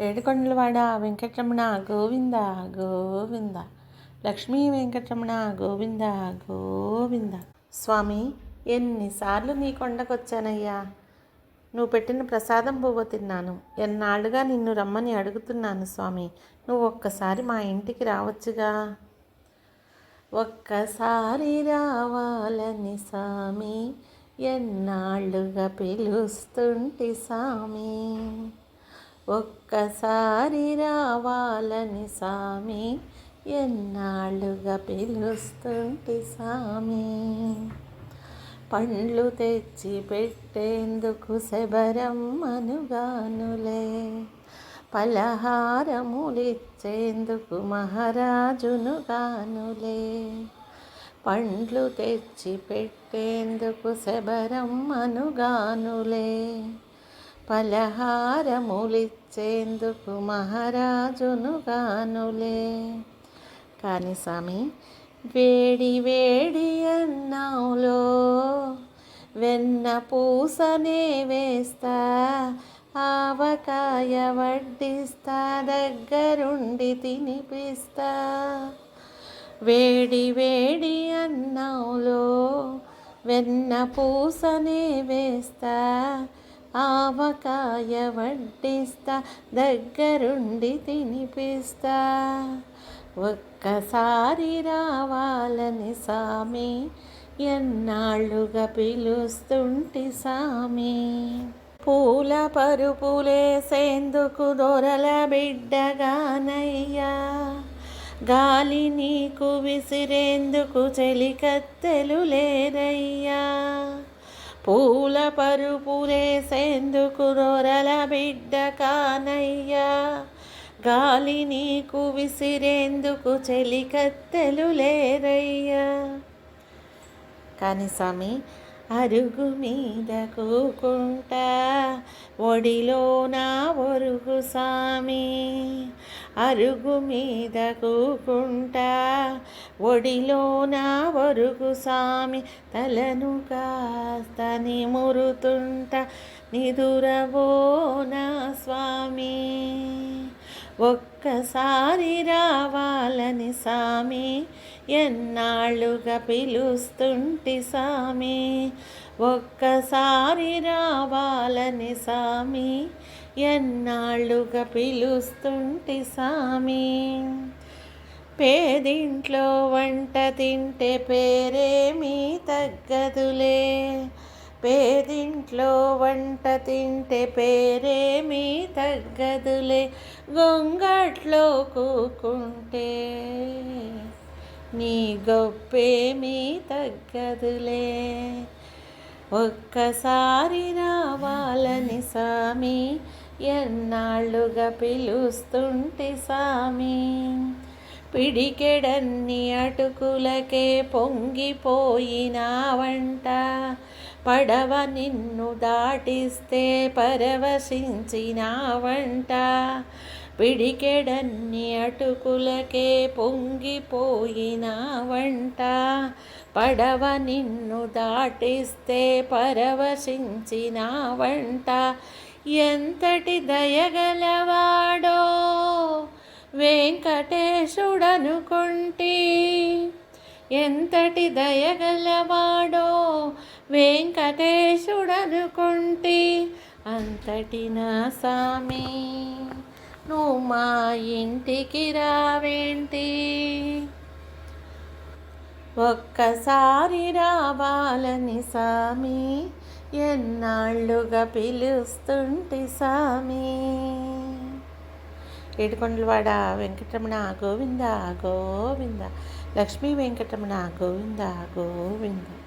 ఏడుకొండలవాడ వెంకటరమణ గోవింద గోవింద. లక్ష్మీ వెంకటరమణ గోవింద గోవింద. స్వామి ఎన్నిసార్లు నీ కొండకొచ్చానయ్యా? నువ్వు పెట్టిన ప్రసాదం పువ్వు తిన్నాను. ఎన్నాళ్ళుగా నిన్ను రమ్మని అడుగుతున్నాను స్వామి. నువ్వు ఒక్కసారి మా ఇంటికి రావచ్చుగా? ఒక్కసారి రావాలని స్వామి. ఎన్నాళ్ళుగా పిలుస్తుంటి స్వామి. ఒక్కసారి రావాలని సామి ఎన్నాళ్ళుగా పిలుస్తుంటి సామి. పండ్లు తెచ్చి పెట్టేందుకు శబరం అనుగానులే పలహారములిచ్చేందుకు మహారాజును గానులే పండ్లు తెచ్చి పెట్టేందుకు శబరం అనుగానులే పలహారములిచ్చేందుకు మహారాజును గానులే. కానీ స్వామి వేడి వేడి అన్నంలో వెన్న పూసనే వేస్తా ఆవకాయ వడ్డిస్తా దగ్గరుండి తినిపిస్తా. వేడి వేడి అన్నంలో వెన్న పూసనే వేస్తా ఆవకాయ వడ్డిస్తా దగ్గరుండి తినిపిస్తా. ఒక్కసారి రావాలని సామి ఎన్నాళ్ళుగా పిలుస్తుంటి సామి. పూల పరుపులేసేందుకు దొరల బిడ్డగానయ్యా. గాలి నీకు విసిరేందుకు చెలికత్తెలు లేరయ్యా పూల పరుపులేసేందుకు దొరల బిడ్డ కానయ్యా. గాలి నీకు విసిరేందుకు చెలికత్తెలు లేరయ్యా. కానీ స్వామి అరుగు మీద కూకుంటా ఒడిలో నా ఒరుగు స్వామి. అరుగు మీద కూకుంటా. ఒడిలో నా సామి తలను కాస్త నిమురుతుంట. నిదురవోనా స్వామి ఒక్కసారి రావాలని సామి ఎన్నాళ్ళుగా పిలుస్తుంటి సామి ఒక్కసారి రావాలని సామి ఎన్నాళ్ళుగా పిలుస్తుంటి సామి? పేదింట్లో వంట తింటే పేరేమీ తగ్గదులే. పేదింట్లో వంట తింటే పేరేమీ తగ్గదులే. గొంగట్లో కూకుంటే నీ గొప్పేమీ తగ్గదులే. ఒక్కసారి రావాలని సామి ఎన్నాళ్ళుగా పిలుస్తుంటే సామి? పిడికెడన్ని అటుకులకే పొంగిపోయినావంట. పడవ నిన్ను దాటిస్తే పరవశించినావంట. పిడికెడన్ని అటుకులకే పొంగిపోయినావంట. పడవ నిన్ను దాటిస్తే పరవశించినావంట. ఎంతటి దయగలవాడో వెంకటేశుడనుకుంటి. ఎంతటి దయగలవాడో వెంకటేశుడనుకుంటి. అంతటి నా సామి నువ్వు మా ఇంటికి రావేంటి? ఒక్కసారి రావాలని సామి ఎన్నాళ్ళుగా పిలుస్తుంటి సామి? ఏడుకొండలవాడ వెంకటరమణ గోవింద గోవింద. లక్ష్మీ వెంకటరమణ గోవింద గోవింద.